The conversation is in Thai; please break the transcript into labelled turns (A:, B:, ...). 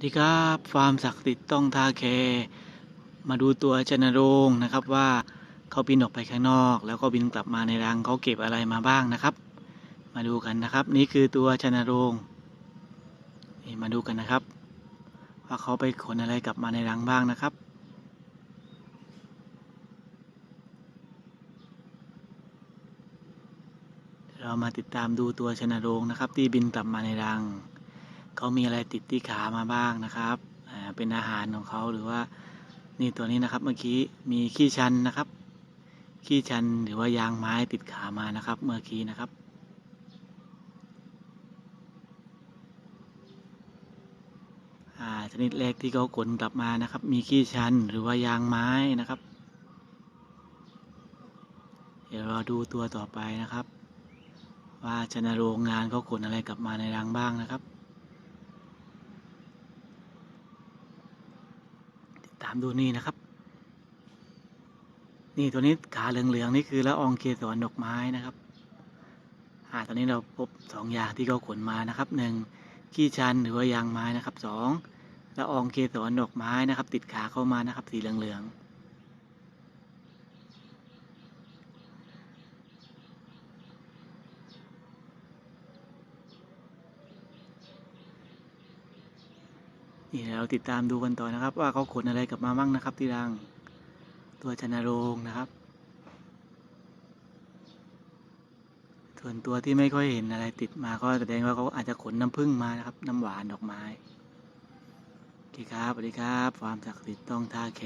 A: สวัสดีครับฟาร์มศักดิ์สิทธิ์ต้องทาแคมาดูตัวชนโรงนะครับว่าเขาบินออกไปข้างนอก แล้วก็บินกลับมาในรังเขาเก็บอะไรมาบ้างนะครับ มาดูกันนะครับ นี่คือตัวชนโรงนี่มาดูกันนะครับ ว่าเขาไปขนอะไรกลับมาในรังบ้างนะครับเรามาติดตามดูตัวชนโรงนะครับ ที่บินกลับมาในรัง เขามีอะไรติดที่ขามาบ้างนะครับเป็นอาหารของเขาหรือว่านี่ตัวนี้นะครับเมื่อกี้มีขี้ชันนะครับ ขี้ชันหรือว่ายางไม้ติดขามานะครับ เมื่อกี้นะครับชนิดแรกที่เขาขนกลับมานะครับ มีขี้ชันหรือว่ายางไม้นะครับ เดี๋ยวเราดูตัวต่อไปนะครับ ว่าชนโรงงานเขาขนอะไรกลับมาในรังบ้างนะครับ ตามดูนี่นะครับ นี่ตัวนี้ขาเหลืองๆนี่คือละอองเกสรดอกไม้นะครับอ่าตอนนี้เราพบสองอย่างที่เขาขนมานะครับหนึ่งขี้ชันหรือว่ายางไม้นะครับสองละอองเกสรดอกไม้นะครับ ติดขาเข้ามานะครับ สีเหลืองๆ นี่เราติดตามดูกันต่อนะครับ ว่าเขาขนอะไรกลับมาบ้างนะครับ ที่รังตัวชนะโรงนะครับ ส่วนตัวที่ไม่ค่อยเห็นอะไรติดมาก็แสดงว่าเขาอาจจะขนน้ำผึ้งมานะครับ น้ำหวานดอกไม้โอเคครับสวัสดีครับ ความศักดิ์สิทธิ์ต้องท่าแค